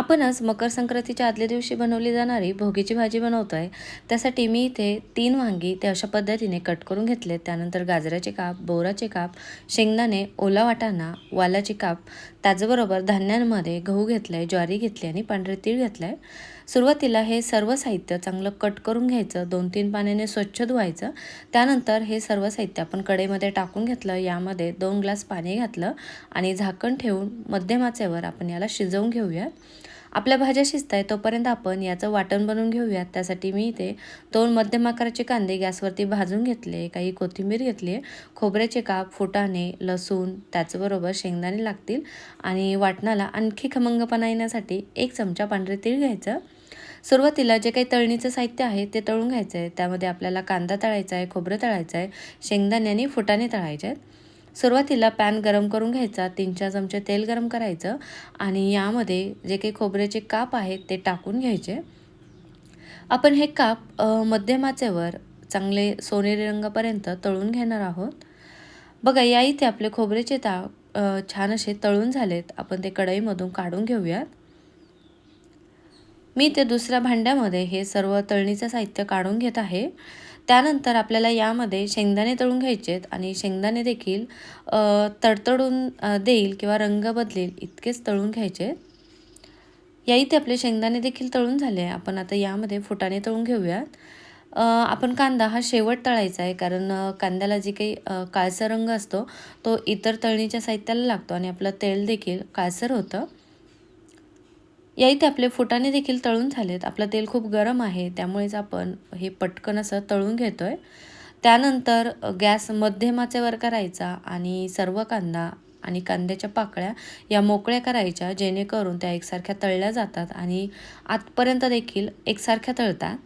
आपण आज मकर संक्रांतीच्या आदल्या दिवशी बनवली जाणारी भोगीची भाजी बनवतो आहे त्यासाठी मी इथे तीन वांगी ते अशा पद्धतीने कट करून घेतले. त्यानंतर गाजराचे काप बोराचे काप शेंगदाणे ओला वाटाणा वालाचे काप त्याचबरोबर धान्यांमध्ये गहू घेतला आहे ज्वारी घेतली आणि पांढरे तीळ घेतलं आहे सुरुवातीला हे सर्व साहित्य चांगलं कट करून घ्यायचं दोन तीन पाण्याने स्वच्छ धुवायचं. त्यानंतर हे सर्व साहित्य आपण कढईमध्ये टाकून घेतलं यामध्ये दोन ग्लास पाणी घातलं आणि झाकण ठेवून मध्यमाचेवर आपण याला शिजवून घेऊयात आपल्या भाज्या शिजत आहे तोपर्यंत आपण याचं वाटण बनवून घेऊयात. त्यासाठी मी इथे दोन मध्यम आकाराचे कांदे गॅसवरती भाजून घेतले काही कोथिंबीर घेतली आहे खोबऱ्याचे काप फुटाणे लसूण त्याचबरोबर शेंगदाणे लागतील आणि वाटणाला आणखी खमंगपणा येण्यासाठी एक चमचा पांढरे तीळ घ्यायचं. सुरुवातीला जे काही तळणीचं साहित्य आहे ते तळून घ्यायचं आहे त्यामध्ये आपल्याला कांदा तळायचा आहे खोबरं तळायचं आहे शेंगदाणे आणि फुटाणे तळायचे आहेत सुरुवातीला पॅन गरम करून घ्यायचा तीन चार चमचे तेल गरम करायचं आणि यामध्ये जे काही खोबऱ्याचे काप आहेत ते टाकून घ्यायचे. आपण हे काप मध्यमाचेवर चांगले सोनेरी रंगापर्यंत तळून घेणार आहोत. बघा या इथे आपले खोबऱ्याचे ता छान असे तळून झालेत. आपण ते कढईमधून काढून घेऊयात. मी ते दुसऱ्या भांड्यामध्ये हे सर्व तळणीचं साहित्य काढून घेत आहे. त्यानंतर आपल्याला यामध्ये शेंगदाणे तळून घ्यायचे आहेत आणि शेंगदाणे देखील तडतडून देईल किंवा रंग बदलेल इतकेच तळून घ्यायचे. आहेत या इथे आपले शेंगदाणे देखील तळून झाले आपण आता यामध्ये फुटाणे तळून घेऊयात. आपण कांदा हा शेवट तळायचा आहे कारण कांद्याला जे काही काळसर रंग असतो तो इतर तळणीच्या साहित्याला लागतो आणि आपलं तेल देखील काळसर होतं. या इथे आपले फुटाणे देखील तळून झालेत. आपलं तेल खूप गरम आहे त्यामुळेच आपण हे पटकन असं तळून घेतो आहे त्यानंतर गॅस मध्यमाचेवर करायचा आणि सर्व कांदा आणि कांद्याच्या पाकळ्या या मोकळ्या करायच्या जेणेकरून त्या एकसारख्या तळल्या जातात आणि आतपर्यंत देखील एकसारख्या तळतात.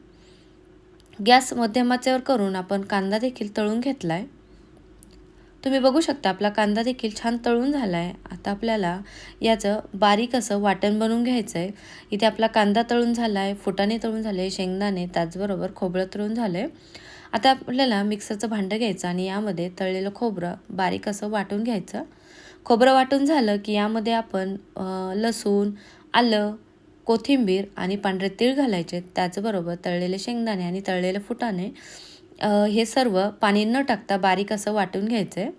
गॅस मध्यमाचेवर करून आपण कांदा देखील तळून घेतला आहे तुम्ही बघू शकता आपला कांदा देखील छान तळून झाला आहे आता आपल्याला याचं बारीक असं वाटण बनवून घ्यायचं आहे इथे आपला कांदा तळून झाला आहे फुटाणे तळून झाले शेंगदाणे त्याचबरोबर खोबरं तळून झालं आहे आता आपल्याला मिक्सरचं भांडं घ्यायचं आणि यामध्ये तळलेलं खोबरं बारीक असं वाटून घ्यायचं. खोबरं वाटून झालं की यामध्ये आपण लसूण आलं कोथिंबीर आणि पांढरे तीळ घालायचे. त्याचबरोबर तळलेले शेंगदाणे आणि तळलेले फुटाणे. हे सर्व पाणी न टाकता बारीक असं वाटून घ्यायचं आहे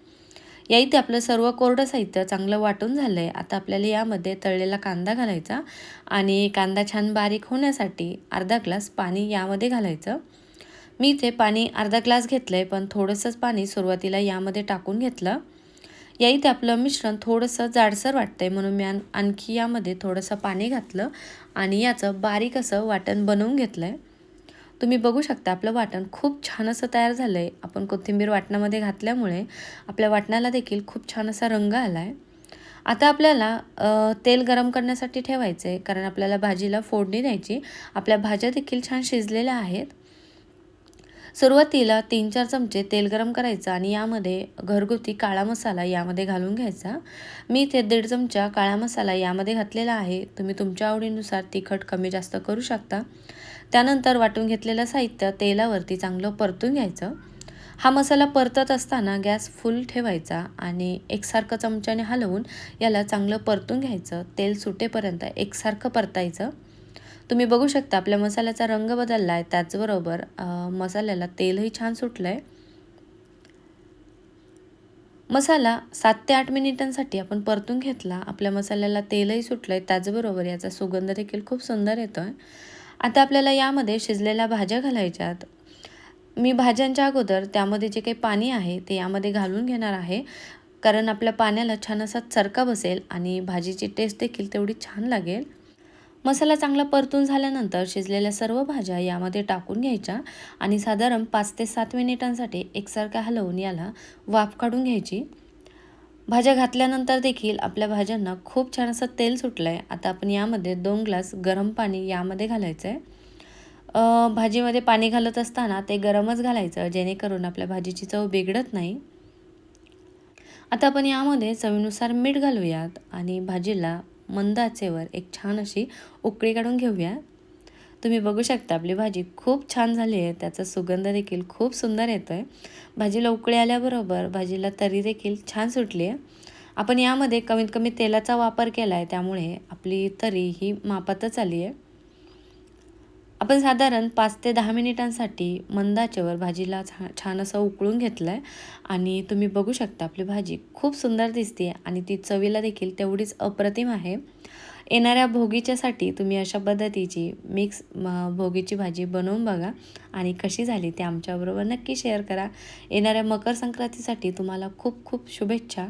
या इथे आपलं सर्व कोरडं साहित्य चांगलं वाटून झालं आहे आता आपल्याला यामध्ये तळलेला कांदा घालायचा आणि कांदा छान बारीक होण्यासाठी अर्धा ग्लास पाणी यामध्ये घालायचं. मी इथे पाणी अर्धा ग्लास घेतलं आहे पण थोडंसंच पाणी सुरुवातीला यामध्ये टाकून घेतलं. या इथे आपलं मिश्रण थोडंसं जाडसर वाटतं आहे म्हणून मी आणखी यामध्ये थोडंसं पाणी घातलं आणि याचं बारीक असं वाटण बनवून घेतलं आहे तुम्ही बघू शकता आपलं वाटण खूप छान असं तयार झालं आहे आपण कोथिंबीर वाटणामध्ये घातल्यामुळे आपल्या वाटणाला देखील खूप छान असा रंग आला आहे आता आपल्याला तेल गरम करण्यासाठी ठेवायचं आहे कारण आपल्याला भाजीला फोडणी द्यायची. आपल्या भाज्या देखील छान शिजलेल्या आहेत. सुरुवातीला तीन चार चमचे तेल गरम करायचं आणि यामध्ये घरगुती काळा मसाला यामध्ये घालून घ्यायचा. मी इथे दीड चमचा काळा मसाला यामध्ये घातलेला आहे. तुम्ही तुमच्या आवडीनुसार तिखट कमी जास्त करू शकता. त्यानंतर वाटून घेतलेलं साहित्य तेलावरती चांगलं परतून घ्यायचं. हा मसाला परतत असताना गॅस फुल ठेवायचा आणि एकसारखं चमच्याने हलवून याला चांगलं परतून घ्यायचं. तेल सुटेपर्यंत एकसारखं परतायचं. तुम्ही बघू शकता आपल्या मसाल्याचा रंग बदलला आहे त्याचबरोबर मसाल्याला तेलही छान सुटलं आहे मसाला सात ते आठ मिनिटांसाठी आपण परतून घेतला. आपल्या मसाल्याला तेलही सुटलं आहे त्याचबरोबर याचा सुगंध देखील खूप सुंदर येतो आहे आता आपल्याला यामध्ये शिजलेल्या भाज्या घालायच्यात. मी भाज्यांच्या अगोदर त्यामध्ये जे काही पाणी आहे ते यामध्ये घालून घेणार आहे. कारण आपल्या पाण्याला छान असा चरका बसेल आणि भाजीची टेस्ट देखील तेवढी छान लागेल. मसाला चांगला परतून झाल्यानंतर शिजलेल्या सर्व भाज्या यामध्ये टाकून घ्यायच्या आणि साधारण पाच ते सात मिनिटांसाठी एकसारख्या हलवून याला वाफ काढून घ्यायची. भाज्या घातल्यानंतर देखील आपल्या भाज्यांना खूप छान असं तेल सुटलं आहे आता आपण यामध्ये दोन ग्लास गरम पाणी यामध्ये घालायचं आहे भाजीमध्ये पाणी घालत असताना ते गरमच घालायचं जेणेकरून आपल्या भाजीची चव बिघडत नाही. आता आपण यामध्ये चवीनुसार मीठ घालूयात आणि भाजीला मंद आचेवर एक छान अशी उकळी काढून घेऊया तुम्ही बघू शकता आपली भाजी खूप छान झाली आहे. त्याचा सुगंध देखील खूप सुंदर येतो आहे भाजीला उकळी आल्याबरोबर भाजीला तरी देखील छान सुटली आहे. आपण यामध्ये कमीत कमी तेलाचा वापर केला आहे त्यामुळे आपली तरी ही मापातच आली आहे. आपण साधारण पाच ते दहा मिनिटांसाठी मंदाच्यावर भाजीला छा छान असं उकळून घेतलं आहे आणि तुम्ही बघू शकता आपली भाजी खूप सुंदर दिसते आणि ती चवीला देखील तेवढीच अप्रतिम आहे. येणाऱ्या भोगीच्यासाठी तुम्ही अशा पद्धतीची मिक्स भोगीची भाजी बनवून बघा. आणि कशी झाली ते आमच्याबरोबर नक्की शेअर करा. येणाऱ्या मकर संक्रांतीसाठी तुम्हाला खूप खूप शुभेच्छा.